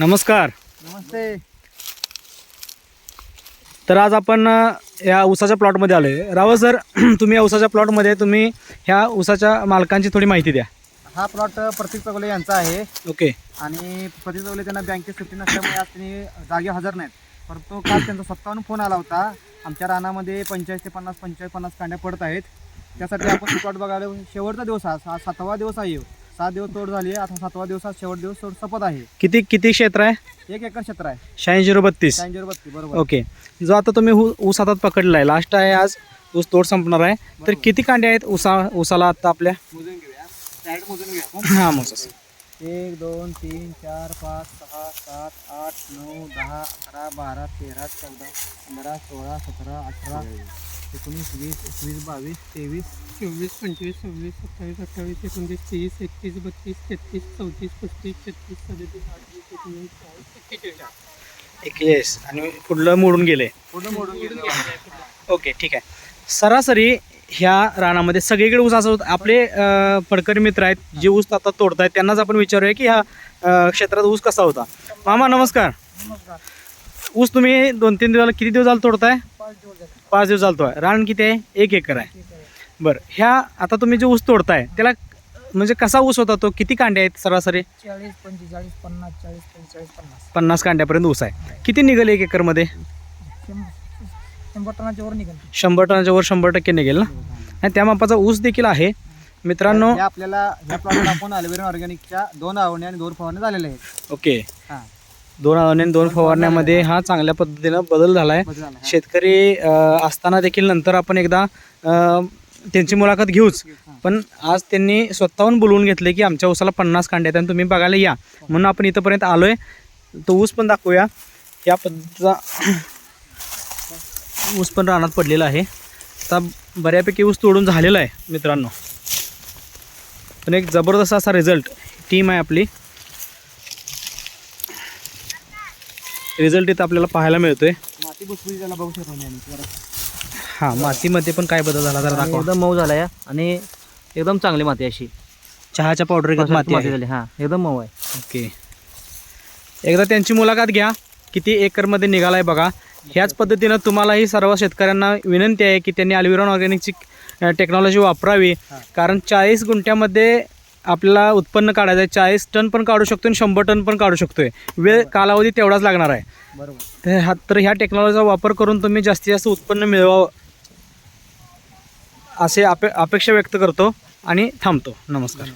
नमस्कार. नमस्ते. तर आज आपण या ऊसाच्या प्लॉटमध्ये आलो आहे राव सर तुम्ही या ऊसाच्या प्लॉटमध्ये तुम्ही ह्या ऊसाच्या मालकांची थोडी माहिती द्या. हा प्लॉट प्रतीक चौगुले यांचा आहे. ओके. आणि प्रतीक चौगुले त्यांना बँकेत सुट्टी नसल्यामुळे आज त्यांनी जागे हजर नाहीत. परंतु काल त्यांचा सत्तावन्न फोन आला होता. आमच्या रानामध्ये पंचेचाळीस ते पन्नास पंचेचाळीस पन्नास कांड्या पडत आहेत. त्यासाठी आपण प्लॉट बघायला शेवटचा दिवस आज. हा सातवा दिवस आहे. सात दिवस तोड झाली आहे. आता सातवा दिवस आज शेवट दिवस तोड सपत आहे. किती किती क्षेत्र आहे? एक एकर क्षेत्र आहे. शहाऐंशी झिरो बत्तीस. शहाऐंशी बत्तीस बरोबर. ओके. जो आता तुम्ही ऊ- ऊस हातात पकडला आहे लास्ट आहे आज ऊस तोड संपणार आहे. तर किती कांडे आहेत ऊसा ऊसाला आता आपल्या? मोजून घेऊया. मोजून घेऊया. हां एक दोन तीन चार पाच सहा सात आठ नऊ दहा अकरा बारा तेरा चौदा पंधरा सोळा सतरा अठरा एकोणीस वीस एकवीस बावीस तेवीस चोवीस पंचवीस सव्वीस सत्तावीस अठ्ठावीस एकोणतीस तीस एकतीस बत्तीस तेहतीस चौतीस पस्तीस छत्तीस सदतीस अडतीस एकोणीस चाळीस एक्केचाळीस. एकवीस. आणि पुढलं मोडून गेले. पूर्ण मोडून गेलं. ओके ठीक आहे. सरासरी ह्या रानामध्ये सगळीकडे ऊस असं होतं आपले फडकरी मित्र आहेत जे ऊस आता तोडतायत त्यांनाच आपण विचारूया की ह्या क्षेत्रात ऊस कसा होता. मामा नमस्कार. ऊस तुम्ही दोन तीन दिवस किती दिवस झालं तोडताय? पाच दिवस चालतोय. रान किती आहे? एक एकर आहे. बरं ह्या आता तुम्ही जे ऊस तोडताय त्याला म्हणजे कसा ऊस होता तो? किती कांडे आहेत सरासरी? चाळीस पंचेचाळीस पन्नास चाळीस पंचेचाळीस पन्नास. पन्नास कांड्यापर्यंत ऊस आहे. किती निघेल एक एकरमध्ये? शंभर टनाच्या वर निघेल. शंभर टनाच्या वर शंभर टक्के निघेल ना? आणि त्या मापाचा ऊस देखील आहे. मित्रांनो हे आपल्याला ह्या प्लॉटला आपण अल्वेरन ऑर्गॅनिकच्या दोन आवडणे आणि दोन फवारणे झालेले आहेत. ओके. हां. दोन आणि दोन फवारण्यामध्ये हा चांगल्या पद्धतीनं बदल झाला आहे. शेतकरी असताना देखील नंतर आपण एकदा त्यांची मुलाखत घेऊच. पण आज त्यांनी स्वतःहून बोलवून घेतले की आमच्या ऊसाला पन्नास कांडे आहेत आणि तुम्ही बघायला या. म्हणून आपण इथंपर्यंत आलोय. तो ऊस पण दाखवूया. या पद्धतीचा ऊस पण रानात पडलेला आहे. आता बऱ्यापैकी ऊस तोडून झालेला आहे मित्रांनो. पण एक जबरदस्त असा रिझल्ट टीम आहे आपली. रिझल्ट इथं आपल्याला पाहायला मिळतोय. माती त्याला बघू शकतो आम्ही. जरा. हां मातीमध्ये पण काय बदल झाला? जरा दाखवा. एकदम मऊ झालाय आणि एकदम चांगली माती अशी. चहाच्या पावडर माती माती आहे. झाली. हा एकदम मऊ आहे. ओके. एकदा त्यांची मुलाखत घ्या. किती एकरमध्ये निघालाय बघा. ह्याच पद्धतीनं तुम्हालाही सर्व शेतकऱ्यांना विनंती आहे की त्यांनी अल्विरॉन ऑर्गॅनिकची टेक्नॉलॉजी वापरावी. कारण चाळीस गुंठ्यामध्ये आपल्याला उत्पन्न काढायचं आहे. चाळीस टन पण काढू शकतो आणि शंभर टन पण काढू शकतोय. वेळ कालावधी तेवढाच लागणार आहे. बरोबर. तर हा तर ह्या टेक्नॉलॉजीचा वापर करून तुम्ही जास्तीत जास्त उत्पन्न मिळवावं असे अपे अपेक्षा व्यक्त करतो आणि थांबतो. नमस्कार.